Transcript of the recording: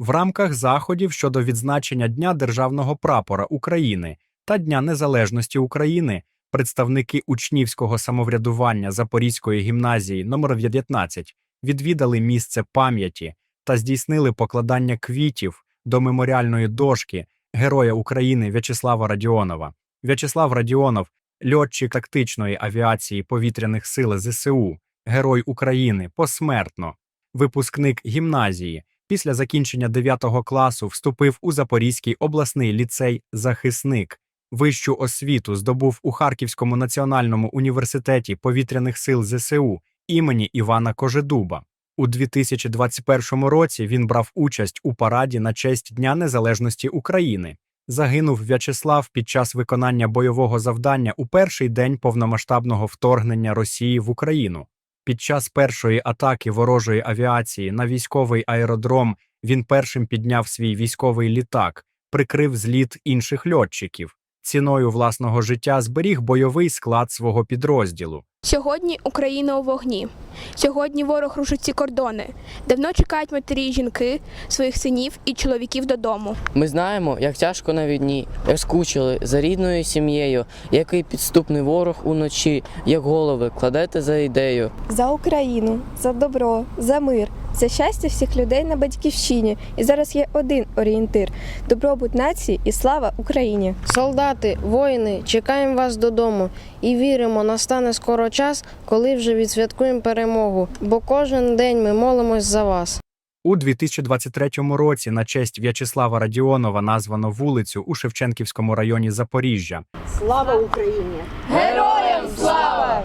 в рамках заходів щодо відзначення Дня Державного прапора України та Дня Незалежності України представники учнівського самоврядування Запорізької гімназії номер 19 відвідали місце пам'яті та здійснили покладання квітів до меморіальної дошки Героя України В'ячеслава Радіонова. В'ячеслав Радіонов, льотчик тактичної авіації повітряних сил ЗСУ, Герой України посмертно, випускник гімназії. Після закінчення 9 класу вступив у Запорізький обласний ліцей Захисник. Вищу освіту здобув у Харківському національному університеті повітряних сил ЗСУ імені Івана Кожедуба. У 2021 році він брав участь у параді на честь Дня Незалежності України. Загинув В'ячеслав під час виконання бойового завдання у перший день повномасштабного вторгнення Росії в Україну. Під час першої атаки ворожої авіації на військовий аеродром він першим підняв свій військовий літак, прикрив зліт інших льотчиків. Ціною власного життя зберіг бойовий склад свого підрозділу. Сьогодні Україна у вогні. Сьогодні ворог рушить ці кордони. Давно чекають матері і жінки своїх синів і чоловіків додому. Ми знаємо, як тяжко на війні, як скучили за рідною сім'єю, який підступний ворог уночі, як голови кладете за ідею. за Україну, за добро, за мир, за щастя всіх людей на батьківщині. І зараз є один орієнтир: добробут нації і слава Україні. Солдати, воїни, чекаємо вас додому і віримо, настане скоро час, коли вже відсвяткуємо перемогу, бо кожен день ми молимось за вас. У 2023 році на честь В'ячеслава Радіонова названо вулицю у Шевченківському районі Запоріжжя. Слава Україні! Героям слава!